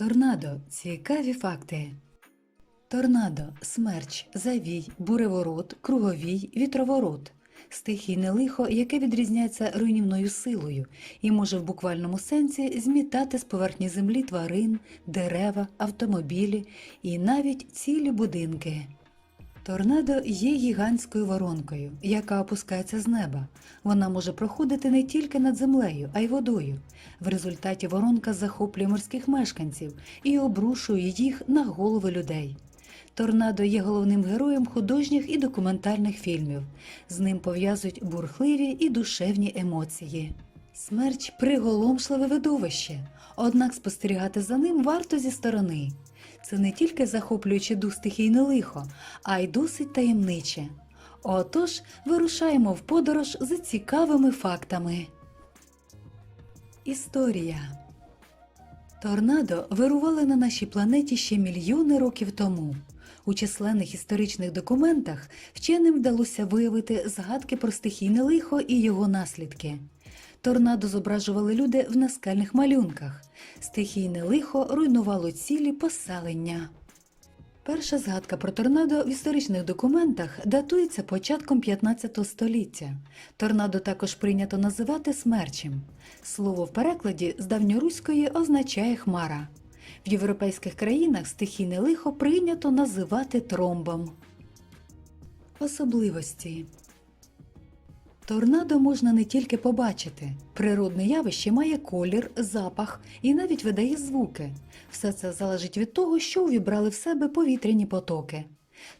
Торнадо цікаві факти. Торнадо, смерч, завій, буреворот, круговій, вітроворот. Стихійне лихо, яке відрізняється руйнівною силою і може в буквальному сенсі змітати з поверхні землі тварин, дерева, автомобілі і навіть цілі будинки. Торнадо є гігантською воронкою, яка опускається з неба. Вона може проходити не тільки над землею, а й водою. В результаті воронка захоплює морських мешканців і обрушує їх на голови людей. Торнадо є головним героєм художніх і документальних фільмів. З ним пов'язують бурхливі і душевні емоції. Смерч приголомшливе видовище, однак спостерігати за ним варто зі сторони. Це не тільки захоплююче дух стихійне лихо, а й досить таємниче. Отож, вирушаємо в подорож за цікавими фактами. Історія Торнадо вирували на нашій планеті ще мільйони років тому. У численних історичних документах вченим вдалося виявити згадки про стихійне лихо і його наслідки. Торнадо зображували люди в наскальних малюнках. Стихійне лихо руйнувало цілі поселення. Перша згадка про торнадо в історичних документах датується початком 15 століття. Торнадо також прийнято називати смерчем. Слово в перекладі з давньоруської означає хмара. В європейських країнах стихійне лихо прийнято називати тромбом. Особливості Торнадо можна не тільки побачити. Природне явище має колір, запах і навіть видає звуки. Все це залежить від того, що увібрали в себе повітряні потоки.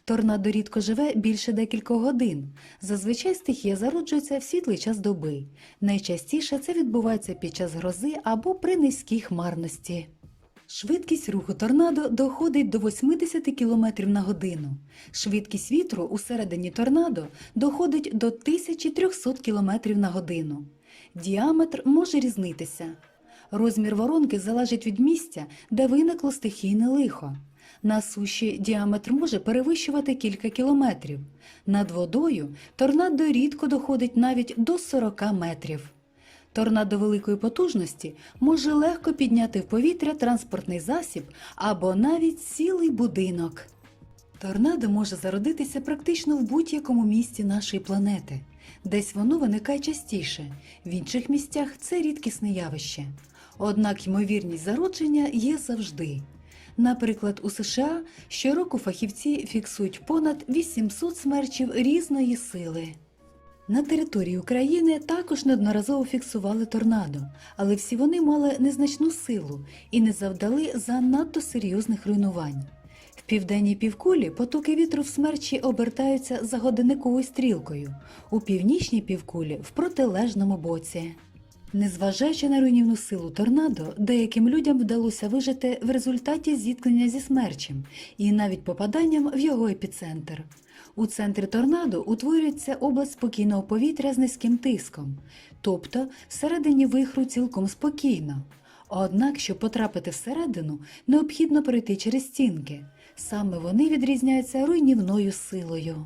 Торнадо рідко живе більше декількох годин. Зазвичай стихія зароджується в світлий час доби. Найчастіше це відбувається під час грози або при низькій хмарності. Швидкість руху торнадо доходить до 80 км на годину. Швидкість вітру у середині торнадо доходить до 1300 км на годину. Діаметр може різнитися. Розмір воронки залежить від місця, де виникло стихійне лихо. На суші діаметр може перевищувати кілька кілометрів. Над водою торнадо рідко доходить навіть до 40 метрів. Торнадо великої потужності може легко підняти в повітря транспортний засіб або навіть цілий будинок. Торнадо може зародитися практично в будь-якому місці нашої планети. Десь воно виникає частіше, в інших місцях це рідкісне явище. Однак ймовірність зародження є завжди. Наприклад, у США щороку фахівці фіксують понад 800 смерчів різної сили. На території України також неодноразово фіксували торнадо, але всі вони мали незначну силу і не завдали занадто серйозних руйнувань. В південній півкулі потоки вітру в смерчі обертаються за годинниковою стрілкою, у північній півкулі в протилежному боці. Незважаючи на руйнівну силу торнадо, деяким людям вдалося вижити в результаті зіткнення зі смерчем і навіть попаданням в його епіцентр. У центрі торнадо утворюється область спокійного повітря з низьким тиском, тобто всередині вихру цілком спокійно. Однак, щоб потрапити всередину, необхідно пройти через стінки. Саме вони відрізняються руйнівною силою.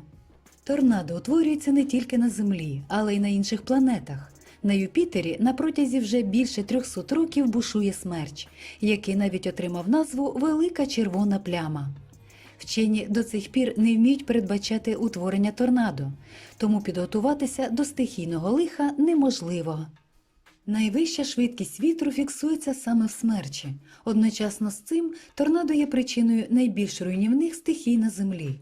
Торнадо утворюється не тільки на Землі, але й на інших планетах. На Юпітері на протязі вже більше 300 років бушує смерч, який навіть отримав назву Велика червона пляма. Вчені до цих пір не вміють передбачати утворення торнадо, тому підготуватися до стихійного лиха неможливо. Найвища швидкість вітру фіксується саме в смерчі. Одночасно з цим торнадо є причиною найбільш руйнівних стихій на землі.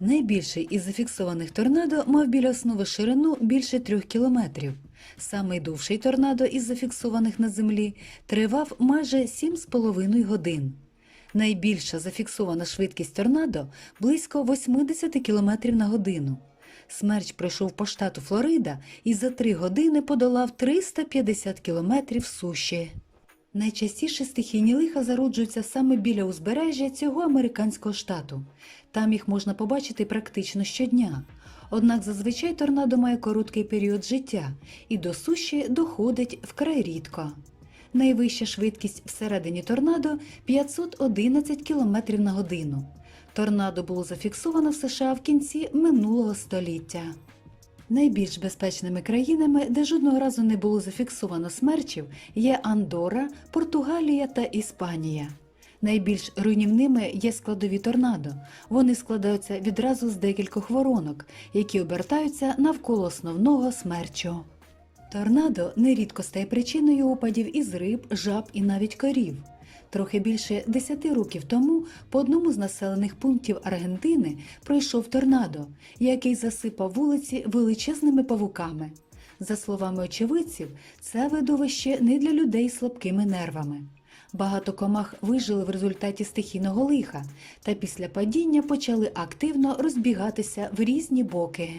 Найбільший із зафіксованих торнадо мав біля основи ширину більше трьох кілометрів. Самий довший торнадо із зафіксованих на землі тривав майже 7,5 годин. Найбільша зафіксована швидкість торнадо близько 80 км на годину. Смерч пройшов по штату Флорида і за три години подолав 350 км суші. Найчастіше стихійні лиха зароджуються саме біля узбережжя цього американського штату. Там їх можна побачити практично щодня. Однак зазвичай торнадо має короткий період життя і до суші доходить вкрай рідко. Найвища швидкість всередині торнадо 511 км на годину. Торнадо було зафіксовано в США в кінці минулого століття. Найбільш безпечними країнами, де жодного разу не було зафіксовано смерчів, є Андора, Португалія та Іспанія. Найбільш руйнівними є складові торнадо. Вони складаються відразу з декількох воронок, які обертаються навколо основного смерчу. Торнадо нерідко стає причиною опадів із риб, жаб і навіть корів. Трохи більше 10 років тому по одному з населених пунктів Аргентини пройшов торнадо, який засипав вулиці величезними павуками. За словами очевидців, це видовище не для людей з слабкими нервами. Багато комах вижили в результаті стихійного лиха та після падіння почали активно розбігатися в різні боки.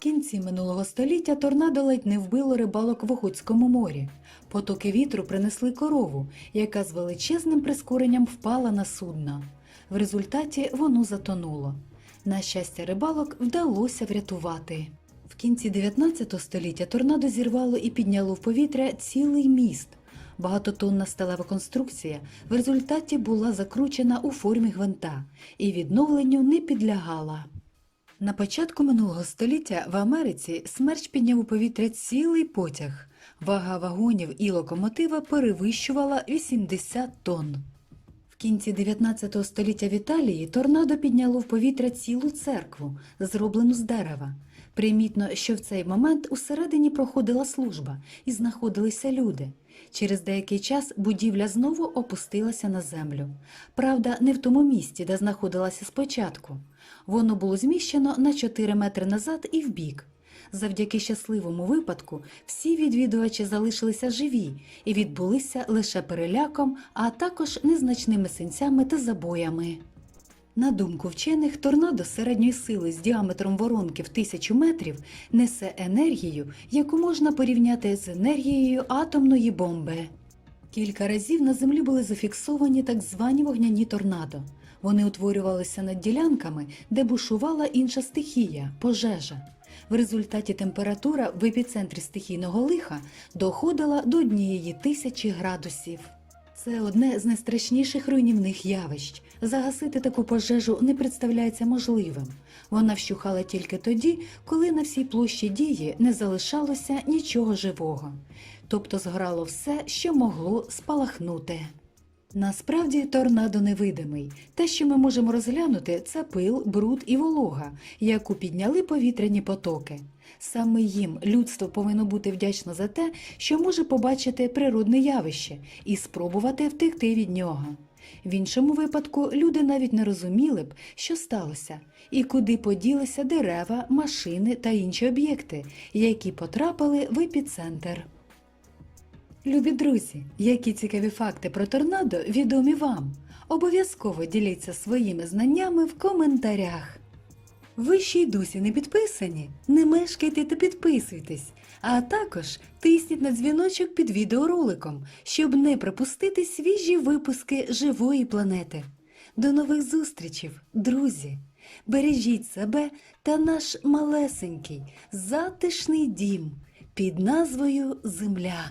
Кінці минулого століття торнадо ледь не вбило рибалок в Охотському морі. Потоки вітру принесли корову, яка з величезним прискоренням впала на судно. В результаті воно затонуло. На щастя, рибалок вдалося врятувати. В кінці 19 століття торнадо зірвало і підняло в повітря цілий міст. Багатотонна сталева конструкція в результаті була закручена у формі гвинта і відновленню не підлягала. На початку минулого століття в Америці смерч підняв у повітря цілий потяг. Вага вагонів і локомотива перевищувала 80 тонн. В кінці 19 століття в Італії торнадо підняло в повітря цілу церкву, зроблену з дерева. Примітно, що в цей момент усередині проходила служба і знаходилися люди. Через деякий час будівля знову опустилася на землю. Правда, не в тому місці, де знаходилася спочатку. Воно було зміщено на 4 метри назад і вбік. Завдяки щасливому випадку всі відвідувачі залишилися живі і відбулися лише переляком, а також незначними синцями та забоями. На думку вчених, торнадо середньої сили з діаметром воронки в тисячу метрів несе енергію, яку можна порівняти з енергією атомної бомби. Кілька разів на землі були зафіксовані так звані вогняні торнадо. Вони утворювалися над ділянками, де бушувала інша стихія пожежа. В результаті температура в епіцентрі стихійного лиха доходила до однієї тисячі градусів. Це одне з найстрашніших руйнівних явищ. Загасити таку пожежу не представляється можливим. Вона вщухала тільки тоді, коли на всій площі дії не залишалося нічого живого, тобто згорало все, що могло спалахнути. Насправді торнадо невидимий. Те, що ми можемо розглянути, це пил, бруд і волога, яку підняли повітряні потоки. Саме їм людство повинно бути вдячно за те, що може побачити природне явище і спробувати втекти від нього. В іншому випадку люди навіть не розуміли б, що сталося, і куди поділися дерева, машини та інші об'єкти, які потрапили в епіцентр. Любі друзі, які цікаві факти про торнадо відомі вам? Обов'язково діліться своїми знаннями в коментарях. Ви ще й досі не підписані? Не мешкайте та підписуйтесь, а також тисніть на дзвіночок під відеороликом, щоб не пропустити свіжі випуски живої планети. До нових зустрічей, друзі! Бережіть себе та наш малесенький затишний дім під назвою Земля.